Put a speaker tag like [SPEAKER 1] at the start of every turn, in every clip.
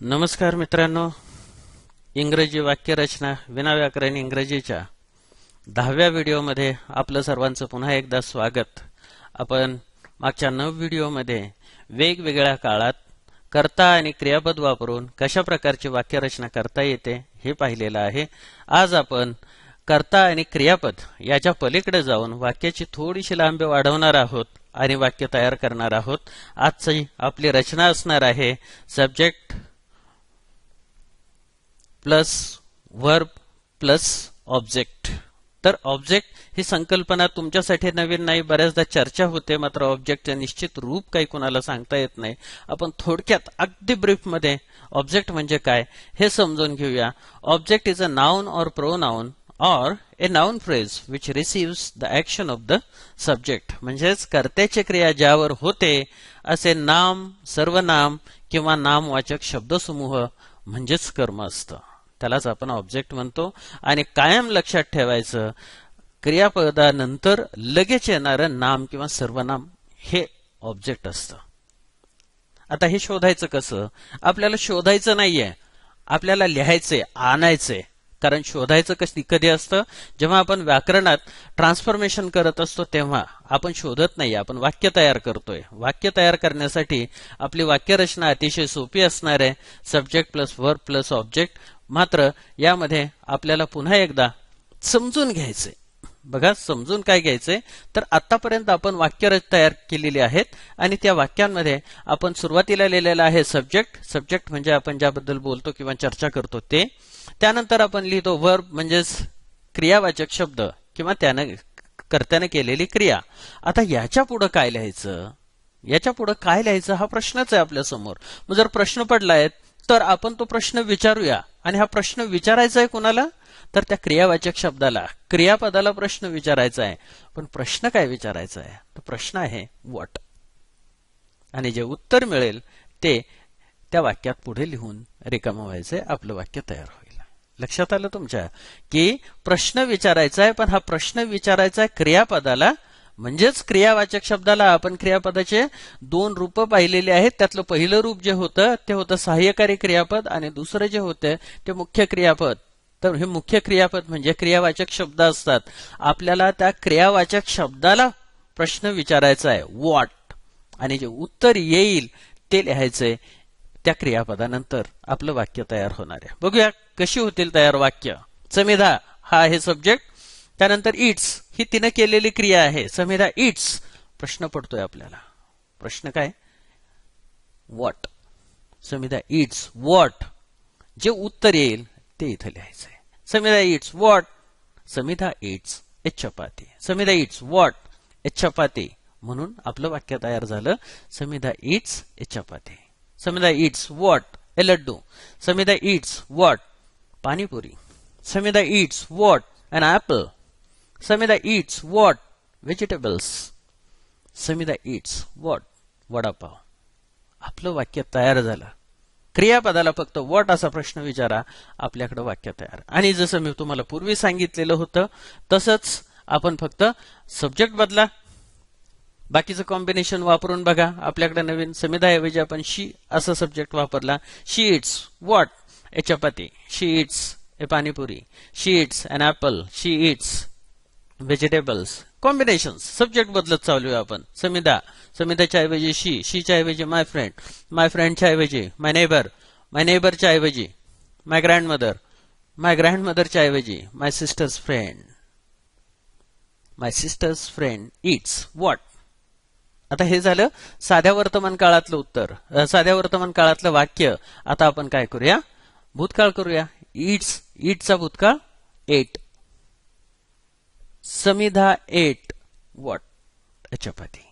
[SPEAKER 1] नमस्कार मित्रांनो. इंग्रजी वाक्यरचना विनाव्याकरण इंग्रजीच्या दहाव्या व्हिडिओमध्ये आपलं सर्वांचं पुन्हा एकदा स्वागत. आपण मागच्या नऊ व्हिडिओमध्ये वेगवेगळ्या काळात कर्ता आणि क्रियापद वापरून कशा प्रकारची वाक्यरचना करता येते हे पाहिलेलं आहे. आज आपण कर्ता आणि क्रियापद याच्या पलीकडे जाऊन वाक्याची थोडीशी लांबी वाढवणार आहोत आणि वाक्य तयार करणार आहोत. आजची आपली रचना असणार आहे subject plus verb plus object. तर ऑब्जेक्ट ही संकल्पना तुमच्यासाठी नवीन नाही बऱ्याचदा चर्चा होते मात्र ऑब्जेक्टचे निश्चित रूप काही कुणाला सांगता येत नाही. आपण थोडक्यात अगदी ब्रीफमध्ये ऑब्जेक्ट म्हणजे काय हे समजून घेऊया. Object is a noun or pronoun or a noun phrase which receives the action of the subject म्हणजेच कर्त्याची क्रिया ज्यावर होते असे नाम सर्वनाम किंवा नामवाचक शब्दसमूह म्हणजेच कर्म असतं. त्यालाच आपण ऑब्जेक्ट म्हणतो. आणि कायम लक्षात ठेवायचं क्रियापदानंतर लगेच येणारं नाम किंवा सर्वनाम हे ऑब्जेक्ट असतं. आता हे शोधायचं कसं? आपल्याला शोधायचं नाहीये. आपल्याला लिहायचंय आणायचंय. कारण शोधायचं कधी कधी असतं? जेव्हा आपण व्याकरणात ट्रान्सफॉर्मेशन करत असतो तेव्हा आपण शोधत नाही. आपण वाक्य तयार करतोय. वाक्य तयार करण्यासाठी आपली वाक्यरचना अतिशय सोपी असणार आहे. Subject plus verb plus object मात्र यामध्ये आपल्याला पुन्हा एकदा समजून घ्यायचंय. बघा समजून काय घ्यायचंय? तर आतापर्यंत आपण वाक्य तयार केलेली आहेत आणि त्या वाक्यांमध्ये आपण सुरुवातीला लिहिलेलं आहे सब्जेक्ट सब्जेक्ट म्हणजे आपण ज्याबद्दल बोलतो किंवा चर्चा करतो ते. त्यानंतर आपण लिहितो वर्ब म्हणजेच क्रियावाचक शब्द किंवा त्यानं कर्त्याने केलेली क्रिया. आता याच्या पुढं काय लिहायचं? याच्या पुढं काय लिहायचं हा प्रश्नच आहे आपल्यासमोर मग जर प्रश्न पडलाय तर आपण तो प्रश्न विचारूया. आणि हा प्रश्न विचारायचा आहे कुणाला? तर त्या क्रियावाचक शब्दाला. क्रियापदाला प्रश्न विचारायचा आहे पण प्रश्न काय विचारायचा आहे तो प्रश्न आहे वॉट आणि जे उत्तर मिळेल ते त्या वाक्यात पुढे लिहून रिकामं व्हायचंय आपलं वाक्य तयार होईल. लक्षात आलं तुमच्या? की प्रश्न विचारायचा आहे पण हा प्रश्न विचारायचा आहे क्रियापदाला म्हणजेच क्रियावाचक शब्दाला आपण क्रियापदाचे दोन रूप पाहिलेले आहेत. त्यातलं पहिलं रूप जे होतं ते होतं सहाय्यकारी क्रियापद आणि दुसरं जे होतं ते मुख्य क्रियापद. तर हे मुख्य क्रियापद म्हणजे क्रियावाचक शब्द असतात. आपल्याला त्या क्रियावाचक शब्दाला प्रश्न विचारायचा आहे. वॉट आणि जे उत्तर येईल ते लिहायचंय त्या क्रियापदानंतर. आपलं वाक्य तयार होणार आहे. बघूया कशी होतील तयार वाक्य. समिधा हा आहे सब्जेक्ट त्यानंतर इट्स ही तिनं केलेली क्रिया आहे. समीरा इट्स प्रश्न पडतोय आपल्याला. प्रश्न काय? वॉट समीरा इट्स वॉट जे उत्तर येईल ते इथं लिहायचंय. Samira eats what Samidha eats a chapati. Samidha eats what ए चपाती. म्हणून आपलं वाक्य तयार झालं. समिधा eats a chapati. Samidha eats what a laddu. Samidha eats what panipuri. Samidha eats what and apple Samida eats what? Vegetables. Samidha eats what? Vada pav आपलं वाक्य तयार झालं. क्रियापदाला फक्त वॉट असा प्रश्न विचारा आपल्याकडे वाक्य तयार. आणि जसं मी तुम्हाला पूर्वी सांगितलेलं होतं तसंच आपण फक्त सब्जेक्ट बदला. बाकीचं कॉम्बिनेशन वापरून बघा. आपल्याकडे नवीन समिधाऐवजी आपण शी असा सब्जेक्ट वापरला. She eats what a chapati. She eats a panipuri. She eats an apple she eats vegetables combination subject बदलत चालूया आपण. समिधा. समिधाच्या ऐवजी शी शीच्या ऐवजी माय फ्रेंड माय फ्रेंडच्या ऐवजी माय नेबर माय नेबरच्या ऐवजी माय ग्रँड मदर माय ग्रँड मदरच्या ऐवजी my sister's friend my sister's friend eats what आता हे झालं साध्या वर्तमान काळातलं उत्तर. साध्या वर्तमान काळातलं वाक्य. आता आपण काय करूया? भूतकाळ करूया. इट्स इटचा भूतकाळ. Eight Samidha at what? चपाती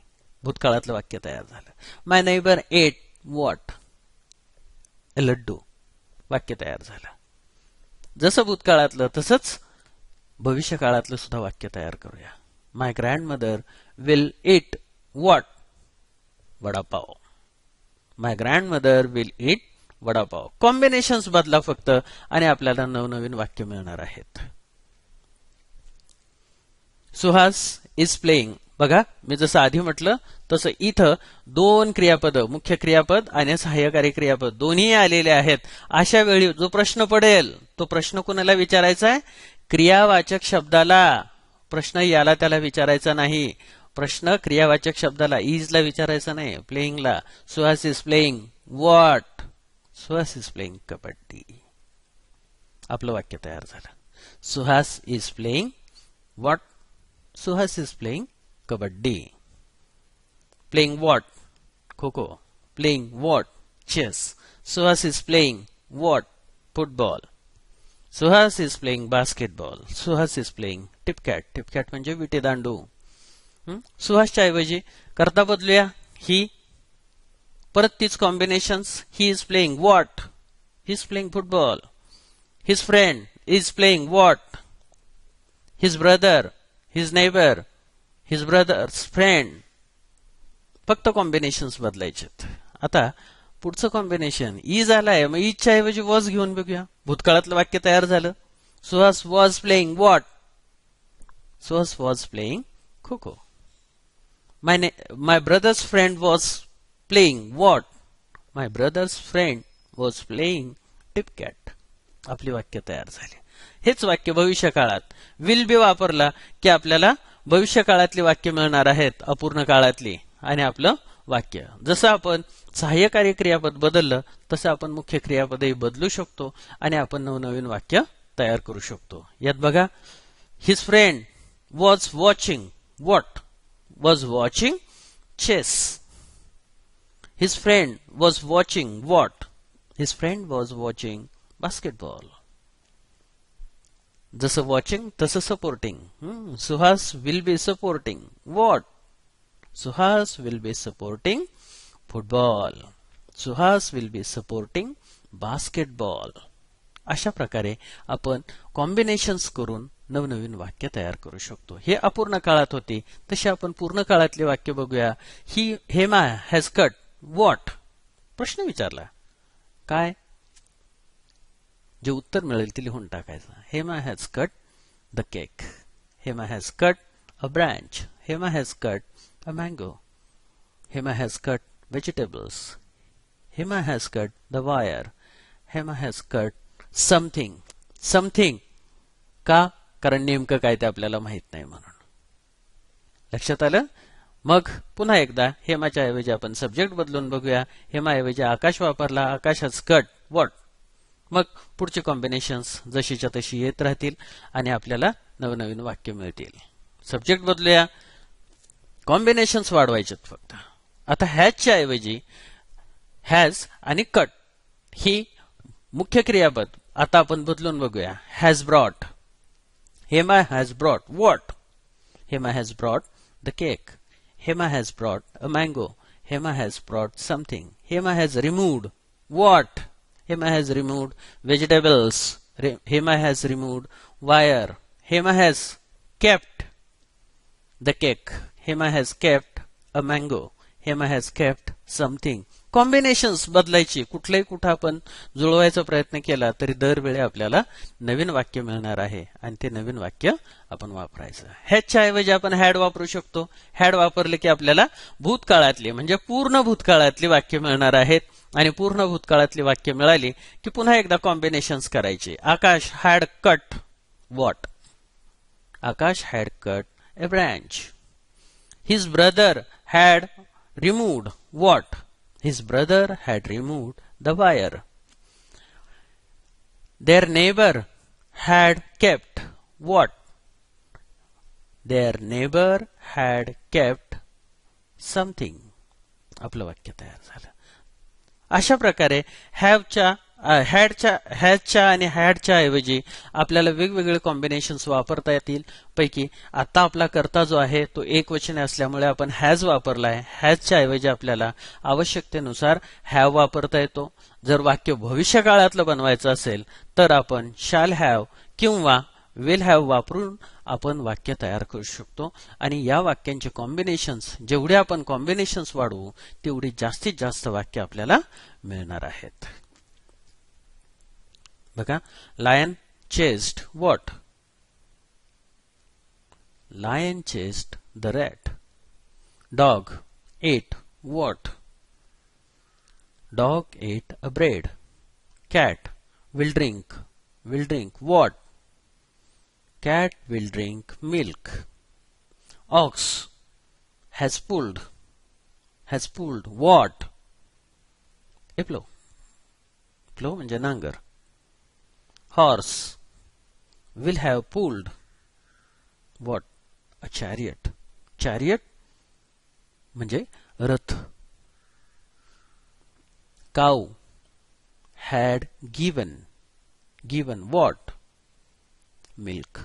[SPEAKER 1] भूतकाळातलं वाक्य तयार झालं. My neighbour ate what laddu. वाक्य तयार झालं. जसं भूतकाळातलं तसंच भविष्य काळातलं सुद्धा वाक्य तयार करूया. My grandmother will eat what vada pav. My grandmother will eat vada pav. Combinations बदला फक्त आणि आपल्याला नवनवीन वाक्य मिळणार आहेत. सुहास इज प्लेईंग बघा मी जसं आधी म्हटलं तसं इथं दोन क्रियापद मुख्य क्रियापद आणि सहाय्यकारी क्रियापद दोन्ही आलेले आहेत. अशा वेळी जो प्रश्न पडेल तो प्रश्न कुणाला विचारायचा आहे? क्रियावाचक शब्दाला. प्रश्न याला त्याला विचारायचा नाही. प्रश्न क्रियावाचक शब्दाला इजला विचारायचा नाही प्लेईंगला Suhas is playing what Suhas is playing kabaddi. आपलं वाक्य तयार झालं. Suhas is playing what Suhas is playing kabaddi playing what kho kho playing what chess Suhas is playing what football Suhas is playing basketball Suhas is playing tipcat tipcat म्हणजे विटे दांडू. सुहासच्या ऐवजी करता बदलूया. ही परत तीच combinations he is playing what he is playing football his friend is playing what his brother his neighbour his brother's friend फक्त कॉम्बिनेशन्स बदलायचे आता पुढचं कॉम्बिनेशन इज आलाय मग ईजच्या ऐवजी वॉज घेऊन बघूया. भूतकाळातलं वाक्य तयार झालं. Suhas was playing what Suhas was playing kho kho my ने my brother's friend was playing what my brother's friend was playing tipcat आपली वाक्य तयार झाली. हेच वाक्य भविष्य काळात विल बी वापरला की आपल्याला भविष्यकाळातली वाक्य मिळणार आहेत अपूर्ण काळातली. आणि आपलं वाक्य. जसं आपण सहाय्यकारी क्रियापद बदललं तसं आपण मुख्य क्रियापदही बदलू शकतो आणि आपण नवनवीन वाक्य तयार करू शकतो. यात बघा his friend was watching what was watching chess his friend was watching what his friend was watching basketball जसं वॉचिंग तसं supporting Suhas will be supporting what Suhas will be supporting football Suhas will be supporting basketball अशा प्रकारे आपण combinations करून नवनवीन वाक्य तयार करू शकतो. हे अपूर्ण काळात होते. तसे आपण पूर्ण काळातले वाक्य बघूया. ही हेमा हॅज कट वॉट प्रश्न विचारला. काय? जे उत्तर मिळेल ते लिहून टाकायचं. Hema has cut the cake Hema has cut a branch Hema has cut a mango Hema has cut vegetables Hema has cut the wire Hema has cut something something का? कारण नेमकं काय ते आपल्याला माहीत नाही म्हणून. लक्षात आलं? मग पुन्हा एकदा हेमाच्या ऐवजी आपण सब्जेक्ट बदलून बघूया. हेमाऐवजी आकाश वापरला. आकाश हॅज कट वॉट मग पुढचे कॉम्बिनेशन्स जशीच्या तशी येत राहतील आणि आपल्याला नवनवीन वाक्य मिळतील. सब्जेक्ट बदलूया. कॉम्बिनेशन्स वाढवायचेत फक्त. आता हॅजच्या ऐवजी हॅज आणि कट ही मुख्य क्रियापद. आता आपण बदलून बघूया. Has brought Hema has brought what Hema has brought the cake Hema has brought a mango Hema has brought something Hema has removed what Hema has removed vegetables. Hema has removed wire. Hema has kept the cake. Hema has kept a mango. Hema has kept something. Combinations बदलायची कुठलंही कुठं आपण जुळवायचा प्रयत्न केला तरी दरवेळी आपल्याला नवीन वाक्य मिळणार आहे आणि ते नवीन वाक्य आपण वापरायचं ह्याच्या ऐवजी आपण हॅड वापरू शकतो हॅड वापरले की आपल्याला भूतकाळातली म्हणजे पूर्ण भूतकाळातली वाक्य मिळणार आहेत आणि पूर्ण भूतकाळातली वाक्य मिळाली की पुन्हा एकदा कॉम्बिनेशन्स करायचे. Akash had cut what Akash had cut a branch his brother had removed what his brother had removed the wire their neighbour had kept what their neighbour had kept something आपलं वाक्य तयार झालं. अशा प्रकारे हॅवच्या हॅडच्या हॅजच्या आणि हॅडच्या ऐवजी आपल्याला वेगवेगळे कॉम्बिनेशन्स वापरता येतील. पैकी आता आपला करता जो आहे तो एक वचने असल्यामुळे आपण हॅज वापरला आहे. हॅजच्या ऐवजी आपल्याला आवश्यकतेनुसार हॅव वापरता येतो. जर वाक्य भविष्य काळातलं बनवायचं असेल तर आपण शाल हॅव किंवा विल हॅव वापरून आपण वाक्य तयार करू शकतो. आणि या वाक्यांचे कॉम्बिनेशन्स जेवढे आपण कॉम्बिनेशन्स वाढवू तेवढी जास्तीत जास्त वाक्य आपल्याला मिळणार आहेत. बघा lion chased what lion chased the rat dog ate what dog ate a bread cat will drink will drink what cat will drink milk ox has pulled has pulled what a plough plough म्हणजे नांगर horse will have pulled what a chariot chariot म्हणजे रथ cow had given given what Milk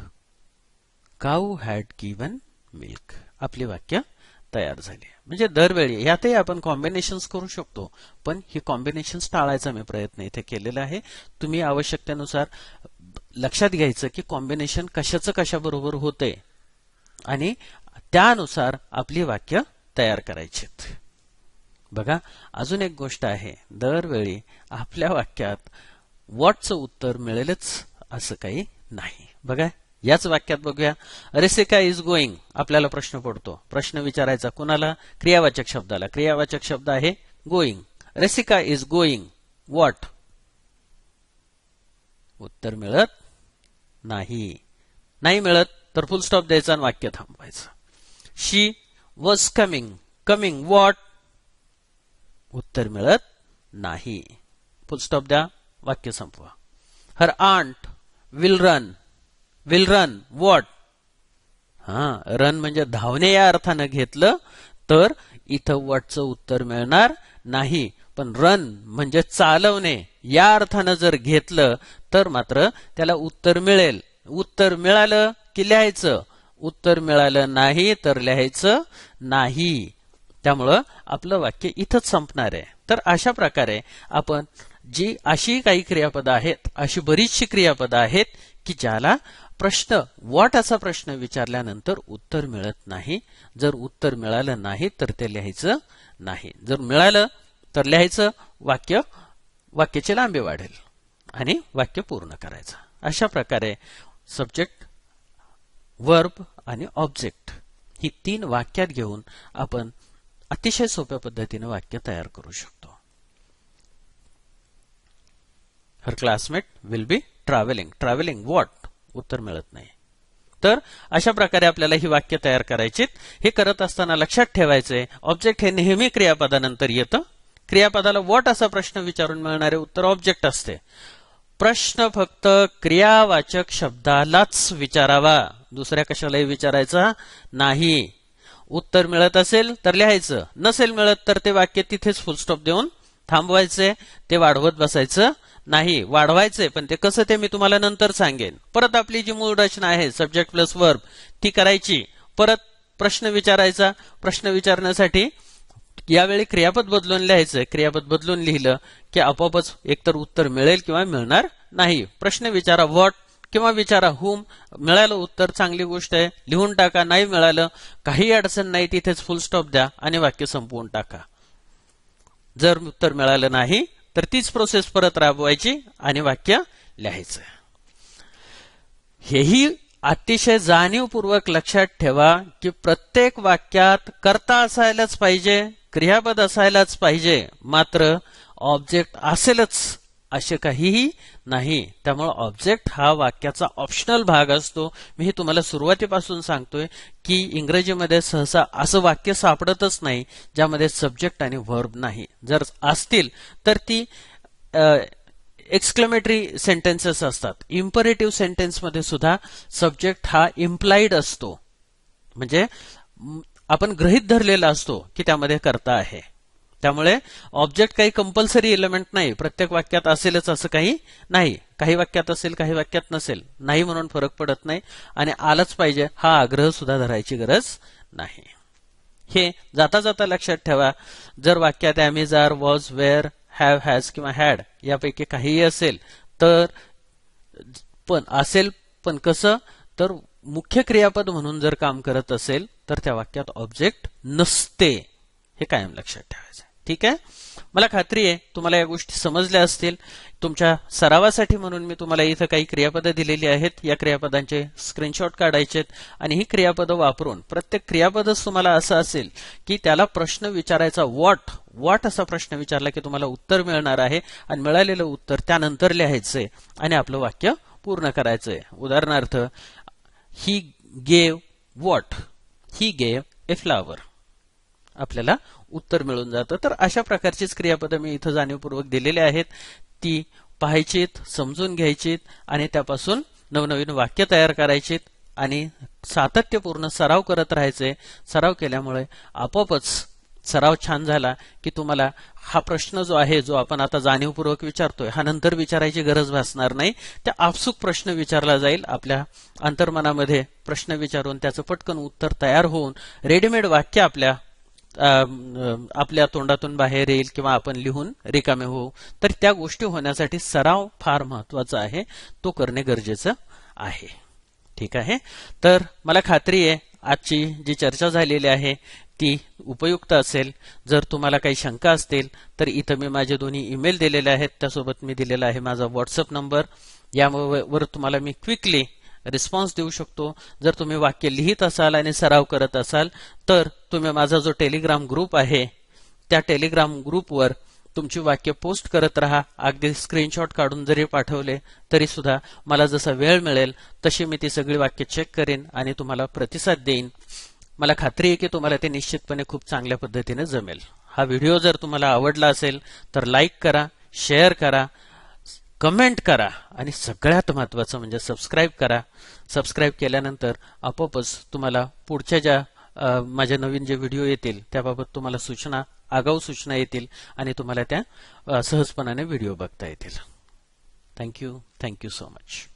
[SPEAKER 1] cow had given milk आपली वाक्य तयार झाली म्हणजे दरवेळी यातही आपण कॉम्बिनेशन्स करू शकतो. पण ही कॉम्बिनेशन्स टाळायचा मी प्रयत्न इथे केलेला आहे. तुम्ही आवश्यकतेनुसार लक्षात घ्यायचं की कॉम्बिनेशन कशाचं कशाबरोबर होते आणि त्यानुसार आपली वाक्य तयार करायचीत बघा अजून एक गोष्ट आहे. दरवेळी आपल्या वाक्यात वॉटचं उत्तर मिळेलच असं काही नाही. बघा याच वाक्यात बघूया. रेसिका इज गोईंग आपल्याला प्रश्न पडतो. प्रश्न विचारायचा कुणाला? क्रियावाचक शब्दाला. क्रियावाचक शब्द आहे going Rasika is going what उत्तर मिळत नाही. नाही मिळत तर फुल स्टॉप द्यायचा आणि वाक्य थांबवायचं. She was coming coming what उत्तर मिळत नाही. फुल स्टॉप द्या. वाक्य संपवा. Her aunt will run. Will run. What? हा रन म्हणजे धावणे या अर्थानं घेतलं तर इथं वॉटचं उत्तर मिळणार नाही. पण रन म्हणजे चालवणे. या अर्थानं जर घेतलं तर मात्र त्याला उत्तर मिळेल. उत्तर मिळालं की लिहायचं? उत्तर मिळालं नाही तर लिहायचं नाही. त्यामुळं आपलं वाक्य इथंच संपणार आहे. तर अशा प्रकारे आपण जी अशी काही क्रियापदं आहेत अशी बरीचशी क्रियापदं आहेत की ज्याला प्रश्न वॉट असा प्रश्न विचारल्यानंतर उत्तर मिळत नाही. जर उत्तर मिळालं नाही तर ते लिहायचं नाही. जर मिळालं तर लिहायचं वाक्य वाक्याची लांबी वाढेल आणि वाक्य पूर्ण करायचं. अशा प्रकारे सब्जेक्ट वर्ब आणि ऑब्जेक्ट ही तीन वाक्यात घेऊन आपण अतिशय सोप्या पद्धतीने वाक्य तयार करू शकतो. Her classmate will be travelling travelling what उत्तर मिळत नाही. तर अशा प्रकारे आपल्याला ही वाक्य तयार करायची हे करत असताना लक्षात ठेवायचंय ऑब्जेक्ट हे नेहमी क्रियापदानंतर येतं. क्रियापदाला वॉट असा प्रश्न विचारून मिळणारे उत्तर ऑब्जेक्ट असते. प्रश्न फक्त क्रियावाचक शब्दालाच विचारावा. दुसऱ्या कशालाही विचारायचा नाही. उत्तर मिळत असेल तर लिहायचं. नसेल मिळत तर ते वाक्य तिथेच फुलस्टॉप देऊन थांबवायचे ते वाढवत बसायचं नाही. वाढवायचंय पण ते कसं ते मी तुम्हाला नंतर सांगेन. परत आपली जी मूळ रचना आहे सब्जेक्ट प्लस वर्ब ती करायची. परत प्रश्न विचारायचा. प्रश्न विचारण्यासाठी यावेळी क्रियापद बदलून लिहायचं. क्रियापद बदलून लिहिलं की आपोआपच एकतर उत्तर मिळेल किंवा मिळणार नाही. प्रश्न विचारा व्हॉट किंवा विचारा हुम मिळालं उत्तर चांगली गोष्ट आहे. लिहून टाका नाही मिळालं काही अडचण नाही तिथेच फुल स्टॉप द्या आणि वाक्य संपवून टाका. जर उत्तर मिळालं नाही तर तीच प्रोसेस परत राबवायची आणि वाक्य लिहायचं. हेही अतिशय जाणीवपूर्वक लक्षात ठेवा की प्रत्येक वाक्यात कर्ता असायलाच पाहिजे क्रियापद असायलाच पाहिजे मात्र ऑब्जेक्ट असेलच. असे काहीही नाही. त्यामुळे ऑब्जेक्ट हा वाक्याचा ऑप्शनल भाग असतो. मी हे तुम्हाला सुरुवातीपासून सांगतोय की इंग्रजीमध्ये सहसा असं वाक्य सापडतच नाही ज्यामध्ये सब्जेक्ट आणि व्हर्ब नाही. जर असतील तर ती एक्सक्लेमेटरी सेंटेन्सेस असतात. इम्परेटिव्ह सेंटेन्समध्ये सुद्धा सब्जेक्ट हा इम्प्लाइड असतो. म्हणजे आपण गृहित धरलेला असतो की त्यामध्ये करता आहे. त्यामुळे ऑब्जेक्ट काही कंपल्सरी एलिमेंट नाही. प्रत्येक वाक्यात असेलच असं काही नाही. काही वाक्यात असेल काही वाक्यात नसेल. नाही म्हणून फरक पडत नाही. आणि आलंच पाहिजे. हा आग्रह सुद्धा धरायची गरज नाही. हे जाता जाता लक्षात ठेवा. जर वाक्यात am is are was were have has किंवा हॅड यापैकी काहीही असेल तर पण असेल पण कसं? तर मुख्य क्रियापद म्हणून जर काम करत असेल तर त्या वाक्यात ऑब्जेक्ट नसते. हे कायम लक्षात ठेवायचं ठीक आहे? मला खात्री आहे तुम्हाला या गोष्टी समजल्या असतील. तुमच्या सरावासाठी म्हणून मी तुम्हाला इथं काही क्रियापदं दिलेली आहेत. या क्रियापदांचे स्क्रीनशॉट काढायचेत आणि ही क्रियापदं वापरून प्रत्येक क्रियापदच तुम्हाला असं असेल की त्याला प्रश्न विचारायचा वॉट वॉट असा प्रश्न विचारला की तुम्हाला उत्तर मिळणार आहे आणि मिळालेलं उत्तर त्यानंतर लिहायचंय आणि आपलं वाक्य पूर्ण करायचंय. उदाहरणार्थ he gave what he gave a flower आपल्याला उत्तर मिळून जातं. तर अशा प्रकारचीच क्रियापदं मी इथं जाणीवपूर्वक दिलेली आहेत. ती पाहायचीत समजून घ्यायचीत आणि त्यापासून नवनवीन वाक्य तयार करायचीत आणि सातत्यपूर्ण सराव करत राहायचे. सराव केल्यामुळे आपोआपच सराव छान झाला की तुम्हाला हा प्रश्न जो आहे जो आपण आता जाणीवपूर्वक विचारतोय हा नंतर विचारायची गरज भासणार नाही. त्या आपसुक प्रश्न विचारला जाईल. आपल्या अंतर्मनामध्ये प्रश्न विचारून त्याचं पटकन उत्तर तयार होऊन रेडीमेड वाक्य आपल्या आपल्या तोंडातून बाहेर येईल किंवा आपण लिहून रिकामे होऊ. तर त्या गोष्टी होण्यासाठी सराव फार महत्त्वाचा आहे. तो करणे गरजेचं आहे. ठीक आहे? तर मला खात्री आहे आजची जी चर्चा झालेली आहे ती उपयुक्त असेल. जर तुम्हाला काही शंका असतील तर इथं मी माझे दोन्ही ईमेल दिलेले आहेत. त्यासोबत मी दिलेला आहे माझा व्हॉट्सअप नंबर. यावर तुम्हाला मी क्विकली रिस्पॉन्स देऊ शकतो. जर तुम्ही वाक्य लिहित असाल आणि सराव करत असाल तर तुम्ही माझा जो टेलिग्राम ग्रुप आहे त्या टेलिग्राम ग्रुपवर तुमची वाक्य पोस्ट करत राहा. अगदी स्क्रीनशॉट काढून जरी पाठवले तरी सुद्धा मला जसा वेळ मिळेल तशी मी ती सगळी वाक्य चेक करेन आणि तुम्हाला प्रतिसाद देईन. मला खात्री आहे की तुम्हाला ते निश्चितपणे खूप चांगल्या पद्धतीने जमेल. हा व्हिडिओ जर तुम्हाला आवडला असेल तर लाईक करा शेअर करा कमेंट करा. आणि सगळ्यात महत्वाचं म्हणजे सबस्क्राईब करा. सबस्क्राईब केल्यानंतर आपोआपच तुम्हाला पुढच्या ज्या माझ्या नवीन जे व्हिडिओ येतील त्याबाबत तुम्हाला सूचना आगाऊ सूचना येतील आणि तुम्हाला त्या सहजपणाने व्हिडिओ बघता येतील. Thank you thank you so much